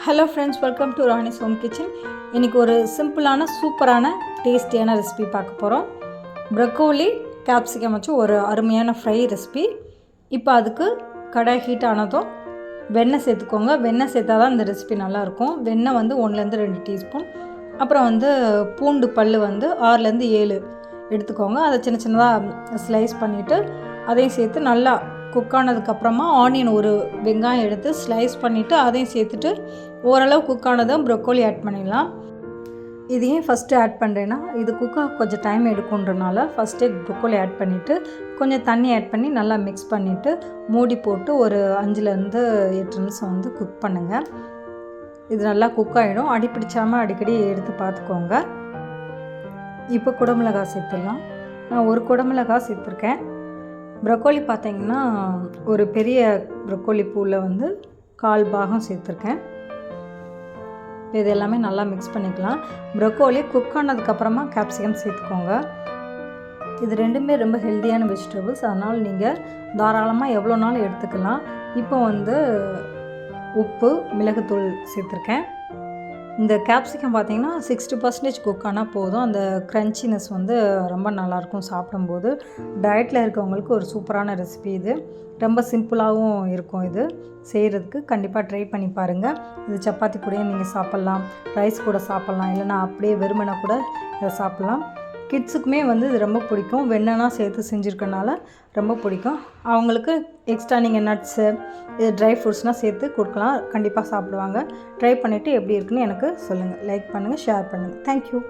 Hello friends welcome to Rani's home kitchen இன்றைக்கி ஒரு சிம்பிளான சூப்பரான டேஸ்டியான ரெசிபி பார்க்க போகிறோம் ப்ரக்கோலி கேப்சிகம் வச்சு ஒரு அருமையான ஃப்ரை ரெசிபி இப்போ அதுக்கு கடாய் ஹீட் ஆனதும் வெண்ணெய் சேர்த்துக்கோங்க. வெண்ணெய் சேர்த்தா தான் இந்த ரெசிபி நல்லாயிருக்கும். வெண்ணெய் வந்து ஒன்றுலேருந்து ரெண்டு டீஸ்பூன் அப்புறம் வந்து பூண்டு பல் வந்து ஆறுலேருந்து ஏழு எடுத்துக்கோங்க. அதை சின்ன சின்னதாக ஸ்லைஸ் பண்ணிவிட்டு அதையும் சேர்த்து நல்லா குக் ஆனதுக்கப்புறமா ஆனியன் ஒரு வெங்காயம் எடுத்து ஸ்லைஸ் பண்ணிவிட்டு அதையும் சேர்த்துட்டு ஓரளவு குக் ஆனதும் ப்ரொக்கோலி ஆட் பண்ணிடலாம். இது ஏன் ஃபஸ்ட்டு ஆட் பண்ணுறேன்னா இது குக்காக கொஞ்சம் டைம் எடுக்குன்றனால ஃபஸ்ட்டே ப்ரொக்கோலி ஆட் பண்ணிவிட்டு கொஞ்சம் தண்ணி ஆட் பண்ணி நல்லா மிக்ஸ் பண்ணிவிட்டு மூடி போட்டு ஒரு அஞ்சுலேருந்து எட்டு நிமிஷம் வந்து குக் பண்ணுங்கள் இது நல்லா குக் ஆகிடும் அடி பிடிச்சாமல் அடிக்கடி எடுத்து பார்த்துக்கோங்க. இப்போ குடமிளகாய் சேர்த்துடலாம். நான் ஒரு குடமிளகாய் சேர்த்துருக்கேன். ப்ரொக்கோலி பார்த்தீங்கன்னா ஒரு பெரிய ப்ரொக்கோலி பூவில் வந்து கால் பாகம் சேர்த்துருக்கேன். இது எல்லாமே நல்லா மிக்ஸ் பண்ணிக்கலாம். ப்ரொக்கோலி குக் ஆனதுக்கப்புறமா கேப்சிகம் சேர்த்துக்கோங்க. இது ரெண்டுமே ரொம்ப ஹெல்த்தியான வெஜிடபிள்ஸ் அதனால் நீங்கள் தாராளமாக எவ்வளோ நாள் எடுத்துக்கலாம். இப்போ வந்து உப்பு மிளகுத்தூள் சேர்த்துருக்கேன். இந்த கேப்சிகம் பார்த்தீங்கன்னா சிக்ஸ்டி பர்சன்டேஜ் குக் ஆனால் போதும். அந்த க்ரன்ச்சினஸ் வந்து ரொம்ப நல்லாயிருக்கும் சாப்பிடும்போது. டயட்டில் இருக்கவங்களுக்கு ஒரு சூப்பரான ரெசிபி இது. ரொம்ப சிம்பிளாகவும் இருக்கும் இது. செய்கிறதுக்கு கண்டிப்பாக ட்ரை பண்ணி பாருங்கள் இது சப்பாத்தி கூடயே நீங்கள் சாப்பிட்லாம். ரைஸ் கூட சாப்பிட்லாம். இல்லைனா அப்படியே வெறுமனை கூட இதை சாப்பிட்லாம். கிட்ஸுக்குமே வந்து இது ரொம்ப பிடிக்கும். வெண்ணெய்னா சேர்த்து செஞ்சுருக்கனால ரொம்ப பிடிக்கும். அவங்களுக்கு எக்ஸ்ட்ரா நீங்கள் நட்ஸு இது ட்ரை ஃப்ரூட்ஸ்னால் சேர்த்து கொடுக்கலாம். கண்டிப்பாக சாப்பிடுவாங்க. ட்ரை பண்ணிவிட்டு எப்படி இருக்குன்னு எனக்கு சொல்லுங்கள் லைக் பண்ணுங்கள் ஷேர் பண்ணுங்கள் தேங்க்யூ